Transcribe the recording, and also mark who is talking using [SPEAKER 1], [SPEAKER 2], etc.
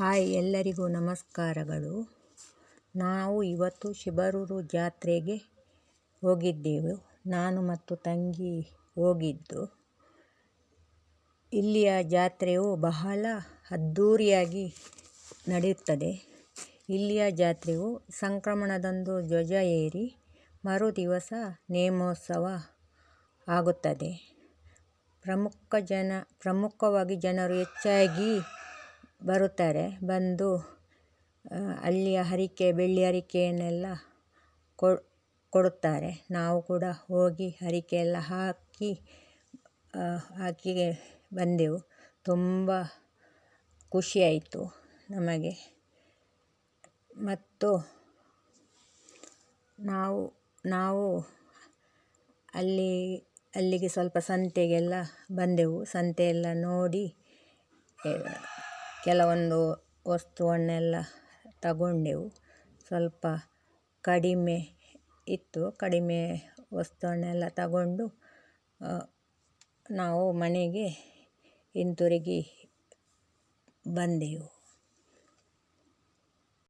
[SPEAKER 1] Hi ಎಲ್ಲರಿಗೂ ನಮಸ್ಕಾರಗಳು. ನಾವು ಇವತ್ತು ಶಿಬರೂರು ಜಾತ್ರೆಗೆ ಹೋಗಿದ್ದೆವು. ನಾನು ಮತ್ತು ತಂಗಿ ಹೋಗಿದ್ದು. ಇಲ್ಲಿಯ ಜಾತ್ರೆಯು ಬಹಳ ಅದ್ಧೂರಿಯಾಗಿ ನಡೆಯುತ್ತದೆ. ಇಲ್ಲಿಯ ಜಾತ್ರೆಯು ಸಂಕ್ರಮಣದಂದು ಧ್ವಜ ಏರಿ ಮರು ದಿವಸ ನೇಮೋತ್ಸವ ಆಗುತ್ತದೆ. ಪ್ರಮುಖ ಜನ, ಪ್ರಮುಖವಾಗಿ ಜನರು ಹೆಚ್ಚಾಗಿ ಬರುತ್ತಾರೆ. ಬಂದು ಅಲ್ಲಿಯ ಹರಕೆ, ಬೆಳ್ಳಿ ಹರಕೆಯನ್ನೆಲ್ಲ ಕೊಡುತ್ತಾರೆ. ನಾವು ಕೂಡ ಹೋಗಿ ಹರಕೆ ಎಲ್ಲ ಹಾಕಿ ಹಾಕಿ ಬಂದೆವು. ತುಂಬ ಖುಷಿಯಾಯಿತು ನಮಗೆ. ಮತ್ತು ನಾವು ನಾವು ಅಲ್ಲಿ, ಅಲ್ಲಿಗೆ ಸ್ವಲ್ಪ ಸಂತೆಗೆಲ್ಲ ಬಂದೆವು. ಸಂತೆಯೆಲ್ಲ ನೋಡಿ ಕೆಲವೊಂದು ವಸ್ತುವನ್ನೆಲ್ಲ ತಗೊಂಡೆವು. ಸ್ವಲ್ಪ ಕಡಿಮೆ ಇತ್ತು. ಕಡಿಮೆ ವಸ್ತುವನ್ನೆಲ್ಲ ತಗೊಂಡು ನಾವು ಮನೆಗೆ ಹಿಂತಿರುಗಿ ಬಂದೆವು.